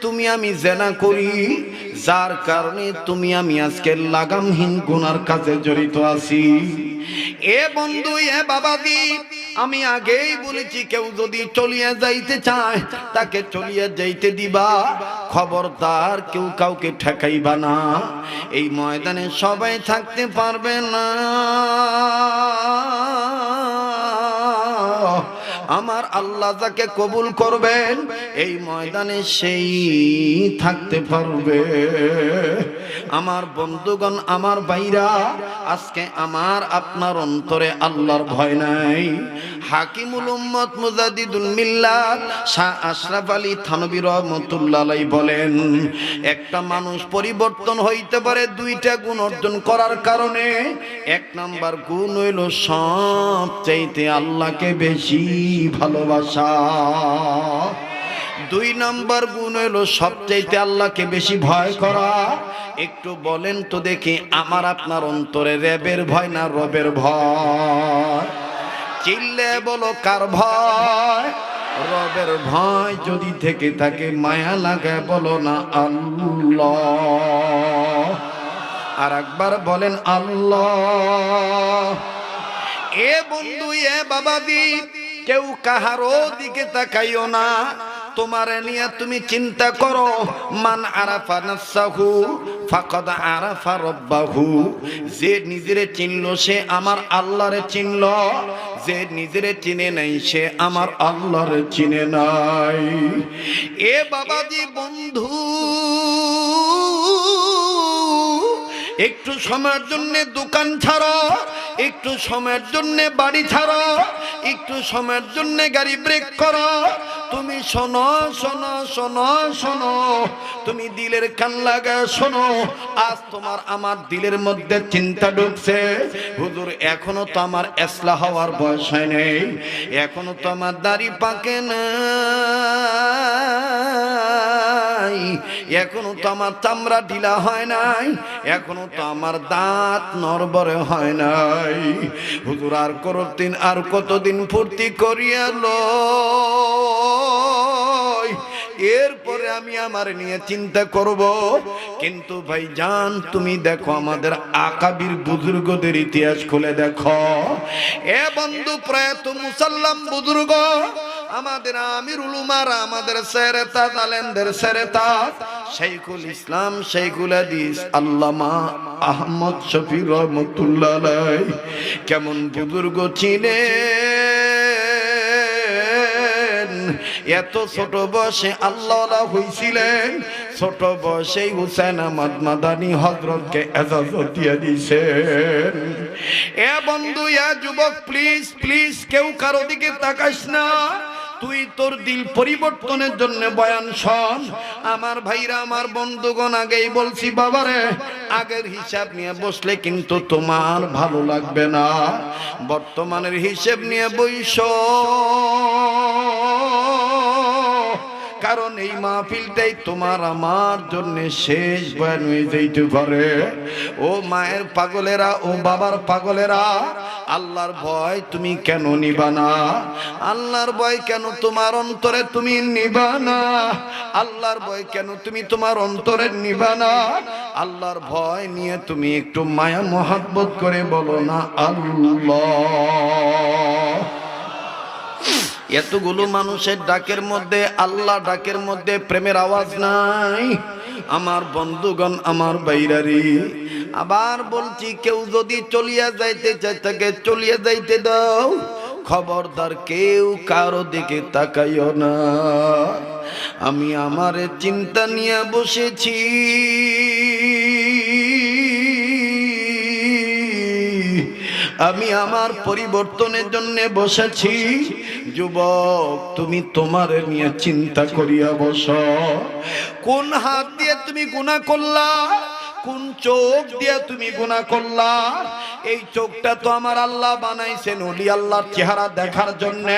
তুমি আমি জেনা করি, যার কারণে তুমি আমি আজকে লাগামহীন গুনার কাজে জড়িত আছি। এ বন্ধু, এ বাবাদি আমি আগেই বলেছি, কেউ যদি চলিয়ে যাইতে চায়, তাকে চলিয়ে যাইতে দিবা। খবরদার কেউ কাউকে ঠেকাইবা না। এই ময়দানে সবাই থাকতে পারবে না। আমার আল্লাহ যাকে কবুল করবেন, এই ময়দানে সেই থাকতে পারবে। আমার বন্ধুগণ, আমার ভাইরা, আজকে আমার আপনার অন্তরে আল্লাহর ভয় নাই। হাকিমুল উম্মত মুজাদিদুল মিল্লাত শাহ আশরাফ আলী থানবী রহমতুল্লাহ বলেন, একটা মানুষ পরিবর্তন হইতে পারে দুইটা গুণ অর্জন করার কারণে। এক নাম্বার গুণ হইল সব চাইতে আল্লাহকে বেশি। ভালোবাসা। দুই নাম্বার গুণ হলো সবচাইতে আল্লাহকে বেশি ভয় করা। একটু বলেন তো দেখি, আমার আপনার অন্তরে র্যাবের ভয় না রবের ভয়? চিল্লে বলো, কার ভয়? রবের ভয় যদি থেকে থাকে, মায়া লাগে বলো না আল্লাহ। আর একবার বলেন, আল্লাহ। এ বন্ধু, এ বাবাদি কেউ কাহারও দিকে তাকাইও না। তোমার নিয়ে তুমি চিন্তা করো, মান আরাফা নাফসাহু ফাকাদ আরাফা রাব্বাহু। যে নিজেরে চিনল সে আমার আল্লাহরে চিনল, যে নিজেরে চিনে নাই সে আমার আল্লাহরে চিনে নাই। এ বাবাজি বন্ধু, একটু সময়ের জন্য দোকান ছাড়ো, একটু সময়ের জন্য বাড়ি ছাড়ো। একটু সময়ের জন্য গাড়ি ব্রেক করো। তুমি শোনো শোনো শোনো শোনো। তুমি দিলের কান লাগা শোনো। আজ তোমার আমার দিলের মধ্যে চিন্তা ঢুকছে। হুজুর, এখনও তো আমার এসলা হওয়ার বয়স হয় নেই। এখনও তো আমার দাড়ি পাকে না। নাই। এখনও তো আমার চামড়া ঢিলা হয় নাই। এখনও তো আমার দাঁত নরবরে হয় নাই। হুজুর, আর করতিন আর কতদিন ফুর্তি করিয়ালো এরপরে আমি আমার নিয়ে চিন্তা করব। কিন্তু ভাই জান, তুমি দেখো আমাদের আকাবির বুজুর্গদের ইতিহাস খুলে দেখো। এ বন্ধু, প্রয়াত মুসাল্লাম বুজুর্গ ইসলাম কেমন বুজুর্গ ছিলেন? এত ছোট বয়সে আল্লাহ হইছিলেন। ছোট বয়সেই হুসেন আহমদ মাদানী হজরতকে এজাজত দিয়ে দিছেন। এ বন্ধু, এ যুবক প্লিজ প্লিজ কেউ কারও দিকে তাকাস না। তুই তোর দিল পরিবর্তনের জন্য বয়ান শোন। আমার ভাইরা, আমার বন্ধুগণ, আগেই বলছি বাবারে, আগের হিসাব নিয়ে বসলে কিন্তু তোমার ভালো লাগবে না। বর্তমানের হিসেব নিয়ে বইস। কারণ এই মাহফিলটাই তোমার আমার জন্য শেষ বয়ান হয়ে যাইতে পারে। ও মায়ের পাগলেরা, ও বাবার পাগলেরা, আল্লাহর ভয় তুমি কেন নিবা না? আল্লাহর ভয় কেন তোমার অন্তরে তুমি নিবা না? আল্লাহর ভয় কেন তুমি তোমার অন্তরে নিবা না? আল্লাহর ভয় নিয়ে তুমি একটু মায়া মহাব্বত করে বলো না, আল্লাহ। এতগুলো মানুষের ডাকের মধ্যে, আল্লাহ ডাকের মধ্যে প্রেমের আওয়াজ নাই। আমার বন্ধুগণ, আমার বাইরারি, আবার বলছি, কেউ যদি চলিয়া যাইতে চায়, তাকে চলিয়া যাইতে দাও। খবরদার কেউ কারও দিকে তাকাইও না। আমি আমার চিন্তা নিয়ে বসেছি। আমি আমার পরিবর্তনের জন্য বসেছি। যুবক তুমি তোমার নিয়ে চিন্তা করিয়া বস। কোন হাত দিয়ে তুমি গুণা করলা? কোন চোখ দিয়ে তুমি গুণা করলা, এই চোখটা তো আমার আল্লাহ বানাইছেন ওলি আল্লাহর চেহারা দেখার জন্য।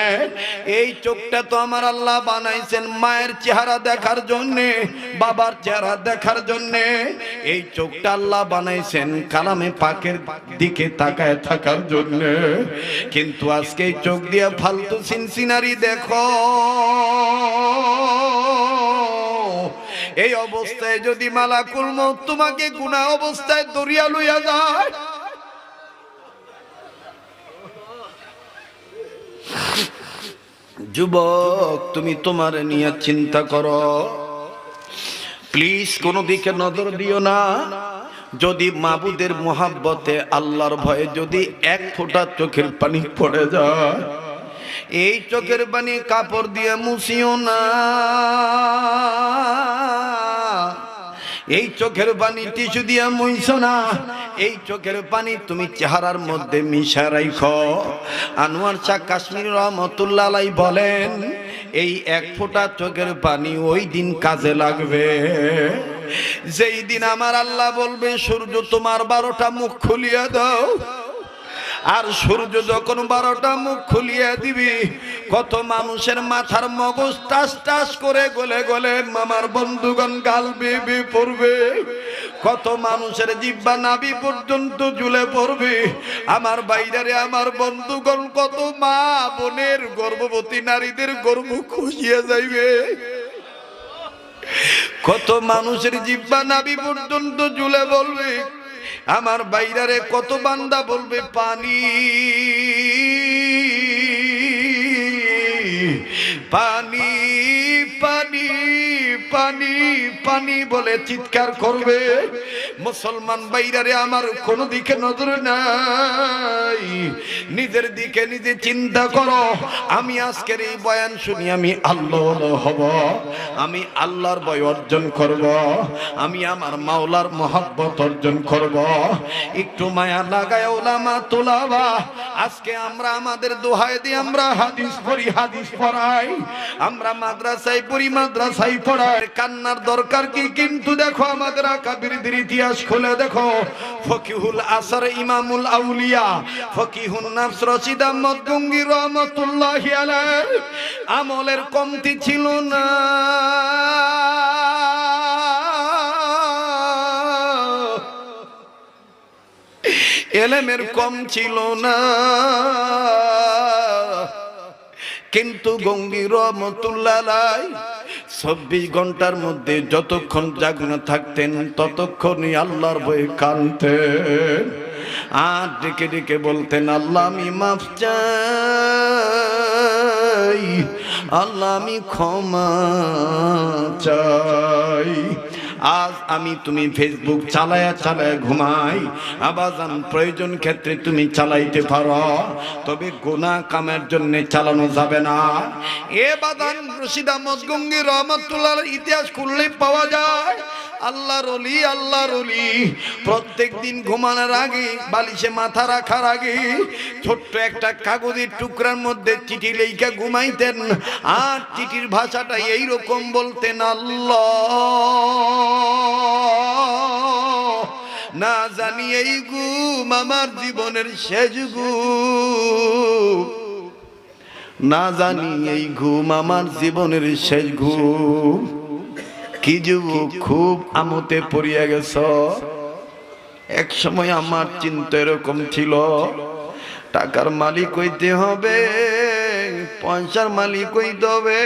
এই চোখটা তো আমার আল্লাহ বানাইছেন, মায়ের চেহারা দেখার জন্য, বাবার চেহারা দেখার জন্য। এই চোখটা আল্লাহ বানাইছেন কালামে পাকের দিকে তাকায় থাকার জন্য। কিন্তু আজকে এই চোখ দিয়ে ফালতু সিনসিনারি দেখো। এই অবস্থায় যদি মালাকুল মউত তোমাকে গুনাহ অবস্থায় দরিয়া লইয়া যায়। যুবক, তুমি তোমার নিয়ে চিন্তা করো। প্লিজ কোনো দিকে নজর দিও না। যদি মাবুদের মোহাব্বতে আল্লাহর ভয়ে যদি এক ফোঁটা চোখের পানি পড়ে যায়, এই চোখের পানি কাপড় দিয়ে মুছিও না। এই চোখের পানি টিসু দিয়া মুইছো না। এই চোখের পানি তুমি চেহারার মধ্যে মিশা রাইখ। আনোয়ার শাহ কাশ্মীর রহমতুল্লাহ বলেন, এই এক ফোঁটা চোখের পানি ওই দিন কাজে লাগবে। যেই দিন আমার আল্লাহ বলবে, সূর্য তোমার বারোটা মুখ খুলিয়া দাও। আর সূর্য যখন বারোটা মুখ খুলিয়ে দিবি, কত মানুষের মাথার মগজ টাস টাস করে গলে গলে মামার বন্ধুগণ গাল বেবে পড়বে। কত মানুষের জিব্বা নাবি পর্যন্ত জুলে পড়বে। আমার বাইরে আমার বন্ধুগণ কত মা বোনের গর্ভবতী নারীদের গর্ভ খুশিয়ে যাইবে। কত মানুষের জিব্বা নাবি পর্যন্ত জুলে বলবে আমার বাইরারে কত বান্দা বলবে পানি পানি পানি পানি পানি বলে চিৎকার করবে। মুসলমান বাইরারে আমার কোনো দিকে নজর নাই। নিজের দিকে নিজে চিন্তা করো। আমি আজকের এই বয়ান শুনি, আমি আল্লাহ হব। আমি আল্লাহর বয় অর্জন করব। আমি আমার মাওলার মহব্বত অর্জন করব। একটু মায়া লাগায় ওলামা তোলাবা। আজকে আমরা আমাদের দোহাই দিয়ে আমরা হাদিস পড়ি, হাদিস পড়াই। আমরা মাদ্রাসায় পড়ি, মাদ্রাসায় পড়াই। কান্নার দরকার কি? কিন্তু দেখো আমাদের আকাবিরদের ইতিহাস খুলে দেখো। ফকিহুল আসর ইমামুল আউলিয়া, ফকিহুন নাফস রশিদ আহমদ গঙ্গি রহমতুল্লাহ আমলের কমতি ছিল না। এলেমের কম ছিল না। কিন্তু গঙ্গি রহমতুল্লাহ চব্বিশ ঘণ্টার মধ্যে যতক্ষণ জাগ্ন থাকতেন, ততক্ষণই আল্লাহর বই কানতেন আর ডেকে ডেকে বলতেন, আল্লাহ, আমি মাফ চাই। আল্লাহ, আমি ক্ষমা চাই। আজ আমি তুমি ফেসবুক চালায়া চালায়া ঘুমাই। আবাজান প্রয়োজন ক্ষেত্রে তুমি চালাইতে পারো। তবে গোনা কামের জন্য চালানো যাবে না। এ বাদান রশিদা মজগঙ্গি রহমতুল্লাহ ইতিহাস খুললে পাওয়া যায়। আল্লাহর অলি আল্লাহর অলি প্রত্যেক দিন ঘুমানোর আগে, বালিশে মাথা রাখার আগে ছোট্ট একটা কাগজের টুকরার মধ্যে চিঠি লেখা ঘুমাইতেন। আর চিঠির ভাষাটা এইরকম বলতেন, আল্লাহ। না জানি এই গুম আমার জীবনের শেষ গুম না জানি এই ঘুম আমার জীবনের শেষ ঘুম। কি যুবক, খুব আমতে পড়িয়া গেছ? এক সময় আমার চিন্তা এরকম ছিল, টাকার মালিক হইতে হবে, পয়সার মালিক হইতে হবে।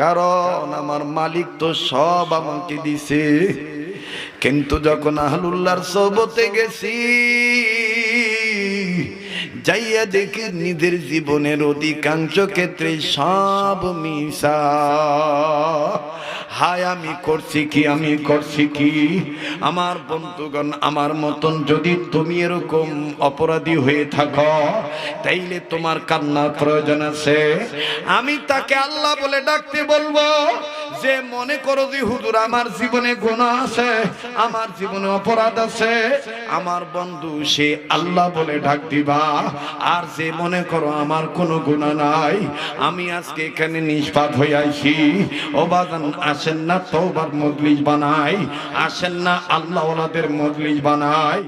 কারণ আমার মালিক তো সব আমাকে দিছে। কিন্তু যখন আহলুল্লাহর সবতে গেছি, যাইয়া দেখি নিজের জীবনের অধিকাংশ ক্ষেত্রে সব মিশা। হায়, আমি করছি কি, আমি করছি কি? আমার বন্ধুগণ, আমার মতন যদি তুমি এরকম অপরাধী হয়ে থাকো, তাইলে তোমার কান্নার প্রয়োজন আছে। আমি তাকে আল্লাহ বলে ডাকতে বলব, যে মনে করো যে হুজুর, আমার জীবনে গুণ আছে, আমার জীবনে অপরাধ আছে। আমার বন্ধু, সে আল্লাহ বলে ডাক দিবা, আর যে মনে করো আমার কোনো গুণা নাই, আমি আজকে এখানে নিষ্পাপ হয়ে আইছি। ও বাজান আসেন না তোবার মজলিস বানাই। আসেন না আল্লাহ ওলাদের মজলিস বানাই।